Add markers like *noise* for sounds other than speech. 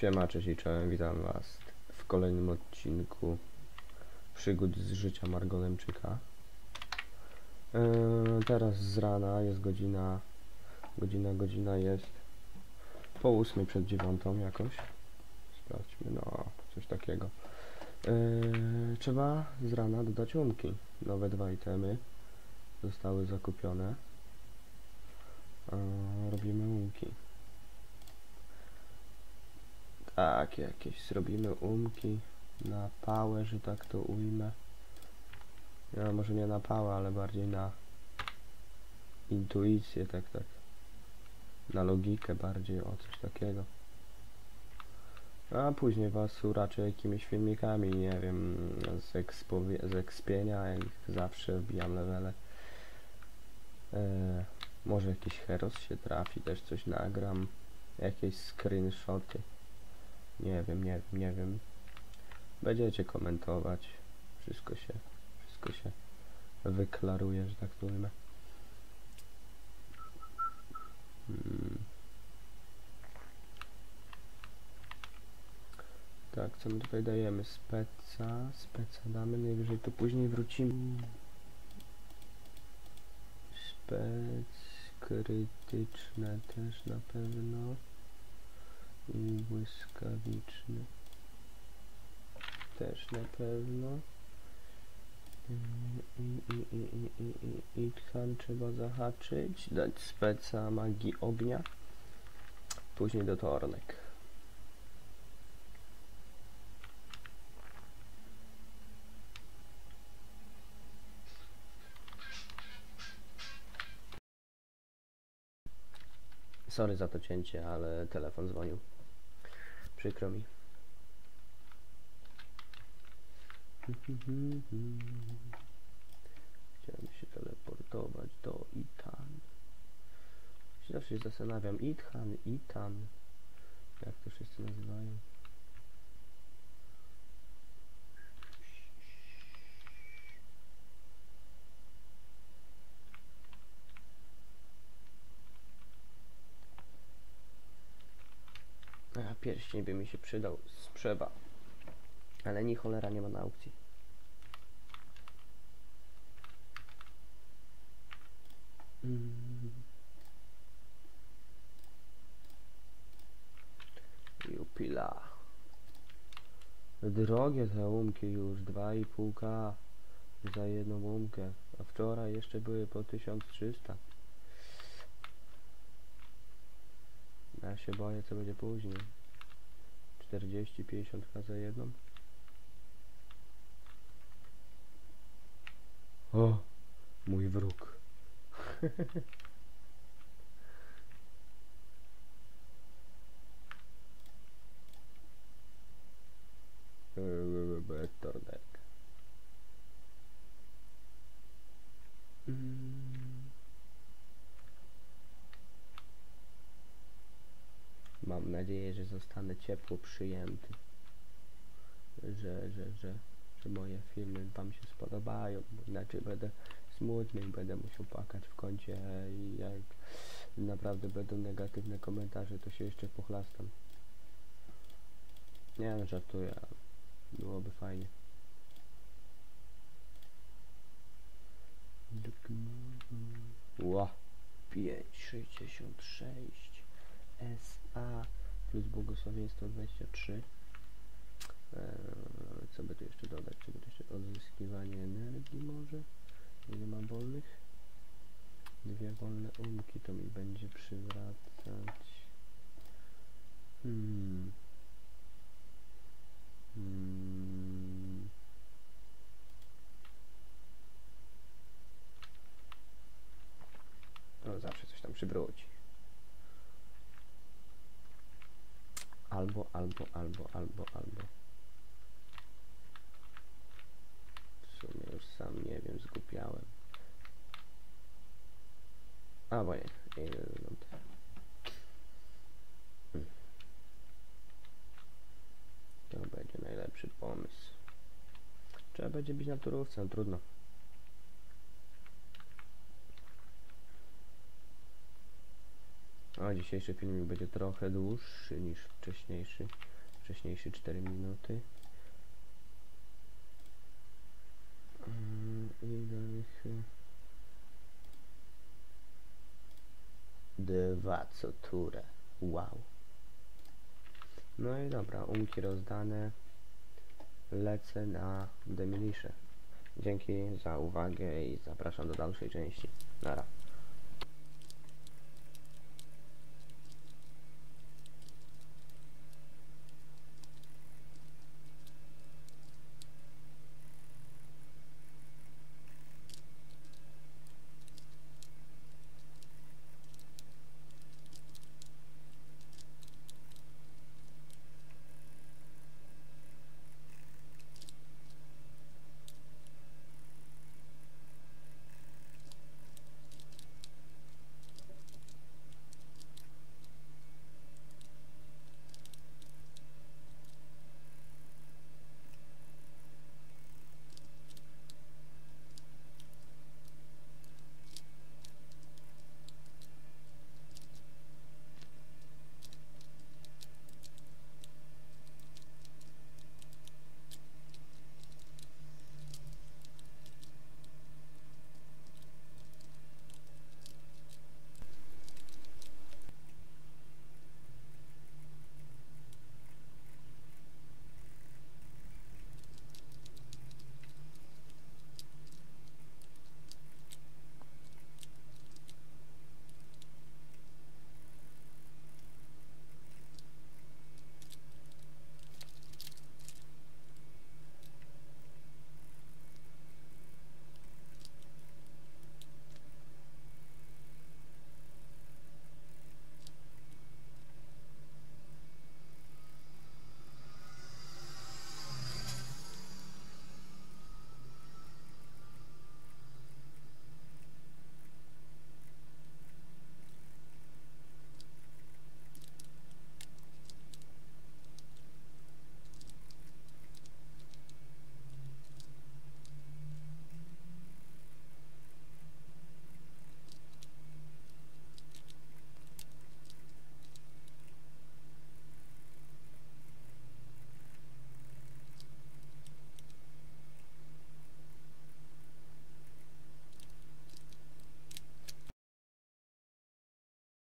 Siema, cześć i czołem, witam was w kolejnym odcinku przygód z życia Margolemczyka. Yy, teraz z rana jest godzina, godzina, godzina jest po ósmej przed dziewiątą jakoś. Sprawdźmy, no, coś takiego. Yy, trzeba z rana dodać łąki. Nowe dwa itemy zostały zakupione. Yy, robimy łąki. Tak, jakieś zrobimy umki na pałę, że tak to ujmę. No, może nie na pałę, ale bardziej na intuicję, tak, tak. Na logikę bardziej, o coś takiego. A później was uraczę jakimiś filmikami, nie wiem, z, ekspowie- z ekspienia, jak zawsze wbijam levele. E, może jakiś heros się trafi, też coś nagram. Jakieś screenshoty. Nie wiem, nie wiem, nie wiem. Będziecie komentować. Wszystko się, wszystko się wyklaruje, że tak to ujmę. Hmm. Tak, co my tutaj dajemy? Speca, speca damy, najwyżej to później wrócimy. Spec krytyczne też na pewno i błyskawiczny. Też na pewno. I, i, i, i, i, i, i trzeba zahaczyć dać speca magii ognia. Później do tornek. Sorry za to cięcie, ale telefon dzwonił. Przykro mi. *laughs* Chciałem się teleportować do Itan. Zawsze się zastanawiam. Ithan, Itan. Jak to wszyscy nazywają? A pierścień by mi się przydał z przewa. Ale ni cholera nie ma na aukcji. Mm. Jupila. Drogie te łumki już, 2,5k za jedną łumkę, a wczoraj jeszcze były po 1300. Ja się boję co będzie później. 40-50k za jedną. O, mój wróg. *laughs* Tornek. Mm. Mam nadzieję, że zostanę ciepło przyjęty. Że, że, że, że moje filmy wam się spodobają, inaczej będę smutny i będę musiał płakać w kącie i jak naprawdę będą negatywne komentarze, to się jeszcze pochlastam. Nie no, żartuję, byłoby fajnie. Ła, 5,66 SA plus błogosławieństwo 23 eee, co by tu jeszcze dodać? Czy by jeszcze odzyskiwanie energii może? Ile mam wolnych? Dwie wolne umki to mi będzie przywracać. Hmm. Hmm. No zawsze coś tam przywróci. Albo, albo, albo, albo, albo. W sumie już sam nie wiem, zgupiałem. A, bo nie. To będzie najlepszy pomysł. Trzeba będzie być na no trudno. A dzisiejszy filmik będzie trochę dłuższy niż wcześniejszy. Wcześniejszy 4 minuty. Mm, I dalej. Dwa co turę. Wow. No i dobra, umki rozdane. Lecę na Demilisze. Dzięki za uwagę i zapraszam do dalszej części. Nara.